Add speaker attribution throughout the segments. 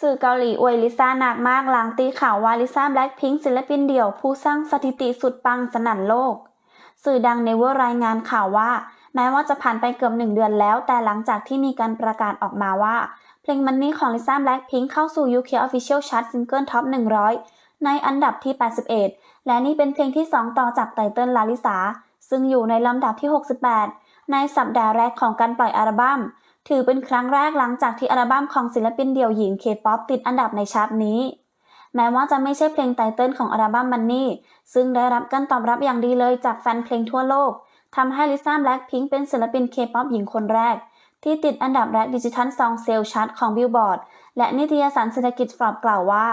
Speaker 1: สื่อเกาหลีอวยลิซ่าหนักมากหลังตีข่าวว่าลิซ่าแบล็คพิงค์ศิลปินเดี่ยวผู้สร้างสถิติสุดปังสนั่นโลก สื่อดังเนเวอร์รายงานข่าวว่า แม้ว่าจะผ่านไปเกือบหนึ่งเดือนแล้ว แต่หลังจากที่มีการประกาศออกมาว่า เพลงมันนี่ของลิซ่าแบล็คพิงค์เข้าสู่ UK Official Chart Single Top 100 ในอันดับที่ 81 และนี่เป็นเพลงที่ 2 ต่อจากไตเติ้ลลาลิสาซึ่งอยู่ในลำดับที่ 68 ในสัปดาห์แรกของการปล่อยอัลบั้ม ถือเป็นครั้งแรกหลังจากที่อัลบั้มของศิลปินเดี่ยวหญิงเคป๊อปติดอันดับในชาร์ตนี้ แม้ว่าจะไม่ใช่เพลงไตเติลของอัลบั้มมันนี่ซึ่งได้รับการตอบรับอย่างดีเลยจากแฟนเพลงทั่วโลกทำให้ลิซ่าแบล็คพิงค์เป็นศิลปินเคป๊อปหญิงคนแรก ที่ติดอันดับแรกดิจิทัลซองเซลชาร์ตของบิลบอร์ดและนิตยสารเศรษฐกิจฟรอบกล่าวว่า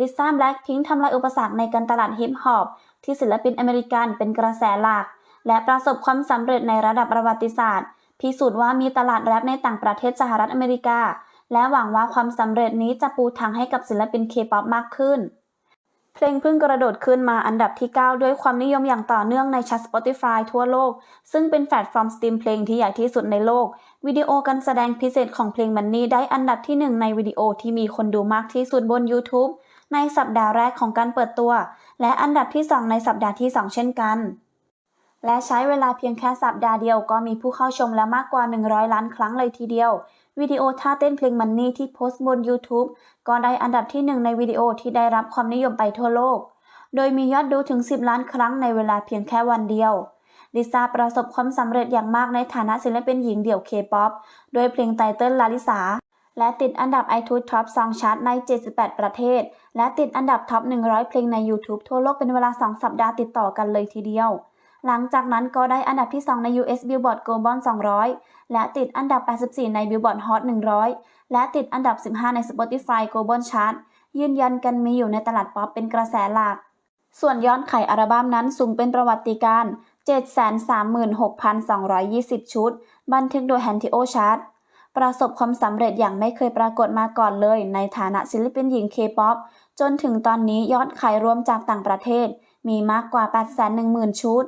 Speaker 1: ลิซ่าแบล็คพิงค์ทำลายอุปสรรคในการตลาดฮิปฮอปที่ศิลปินอเมริกันเป็นกระแสหลัก และประสบความสำเร็จในระดับประวัติศาสตร์ พิสูจน์ว่ามีตลาดแรปในต่างประเทศสหรัฐอเมริกา และหวังว่าความสำเร็จนี้จะปูทางให้กับศิลปินเคป๊อปมากขึ้น เพลงเพิ่งกระโดดขึ้นมาอันดับที่ 9 ด้วยความนิยมอย่างต่อเนื่องในชาร์ต Spotify ทั่วโลก ซึ่งเป็นแพลตฟอร์มสตรีมเพลงที่ใหญ่ที่สุดในโลก วิดีโอการแสดงพิเศษของเพลงมันนี่ได้อันดับที่ 1 ในวิดีโอที่มีคนดูมากที่สุดบน YouTube ในสัปดาห์แรกของการเปิดตัว และอันดับที่ 2 ในสัปดาห์ที่ 2 เช่นกัน และใช้เวลาเพียงแค่สัปดาห์เดียวก็มีผู้เข้าชมแล้วมากกว่า 100 ล้านครั้งเลยทีเดียว วิดีโอท่าเต้นเพลงมันนี่ที่โพสต์บน YouTube ก็ได้อันดับที่ 1 ในวิดีโอที่ได้รับความนิยมไปทั่วโลก โดยมียอดดูถึง 10 ล้านครั้งในเวลาเพียงแค่วันเดียวลิซ่าประสบความสำเร็จอย่างมากในฐานะศิลปินหญิงเดี่ยวเคป๊อปด้วยเพลงไตเติ้ลลาลิสาและติดอันดับ iTunes Top Song Chart ใน 78 ประเทศ และติดอันดับท็อป 100 เพลงใน YouTube ทั่วโลกเป็นเวลา 2 สัปดาห์ติดต่อกันเลยทีเดียว หลังจากนั้นก็ได้อันดับที่ 2 ใน US Billboard Global 200 และติดอันดับ 84 ใน Billboard Hot 100 และติดอันดับ 15 ใน Spotify Global Chart ยืนยันกันมีอยู่ในตลาดป๊อปเป็นกระแสหลัก ส่วนยอดขายอัลบั้มนั้นสูงเป็นประวัติการณ์736,220 ชุด บันทึกโดย Hantio Chart ประสบความสำเร็จอย่างไม่เคยปรากฏมาก่อนเลย ในฐานะศิลปินหญิงเคป๊อปจนถึงตอนนี้ยอดขายรวมจากต่างประเทศ มีมากกว่า 810,000 ชุด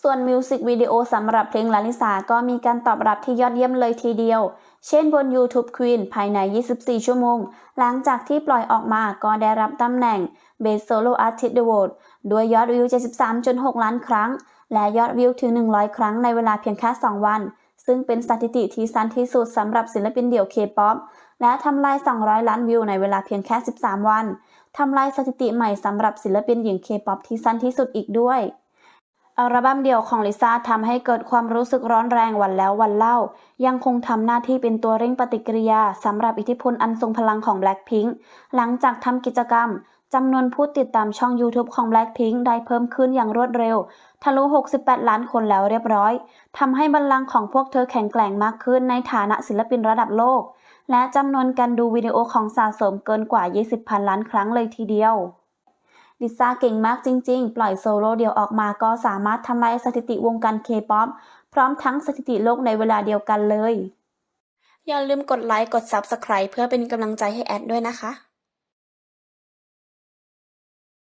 Speaker 1: ส่วนมิวสิกวิดีโอสำหรับเพลงลาลิสาก็มีการตอบรับที่ยอดเยี่ยมเลยทีเดียว เช่นบน YouTube Queen ภายใน 24 ชั่วโมง หลังจากที่ปล่อยออกมาก็ได้รับตำแหน่ง Best Solo Artist Award ด้วยยอดวิว 73.6 ล้านครั้ง และยอดวิวถึง 100 ครั้งในเวลาเพียงแค่ 2 วัน ซึ่งเป็นสถิติที่สั้นที่สุดสำหรับศิลปินเดี่ยว K-POP และทำลาย 200 ล้านวิวในเวลาเพียงแค่ 13 วันทำลายสถิติใหม่สำหรับศิลปินหญิง K-POP ที่สั้นที่สุดอีกด้วย อัลบั้มเดี่ยวของลิซ่าทำให้เกิดความรู้สึกร้อนแรงวันแล้ววันเล่า ยังคงทำหน้าที่เป็นตัวเร่งปฏิกิริยาสำหรับอิทธิพลอันทรงพลังของ Blackpink หลังจากทำกิจกรรมจำนวนผู้ติดตามช่อง YouTube ของ Blackpink ได้เพิ่มขึ้นอย่างรวดเร็ว ทะลุ 68 ล้านคนแล้วเรียบร้อย ทำให้บัลลังก์ของพวกเธอแข็งแกร่งมากขึ้นในฐานะศิลปินระดับโลก และจำนวนการดูวิดีโอของสะสมเกินกว่า 20 พันล้านครั้งเลยทีเดียว ลิซ่าเก่งมากจริง ๆ ปล่อยโซโล่เดี่ยวออกมาก็สามารถทำลายสถิติวงการเคป๊อปพร้อมทั้งสถิติโลกในเวลาเดียวกันเลย อย่าลืมกดไลค์ กด Subscribe เพื่อเป็นกำลังใจให้แอดด้วยนะคะ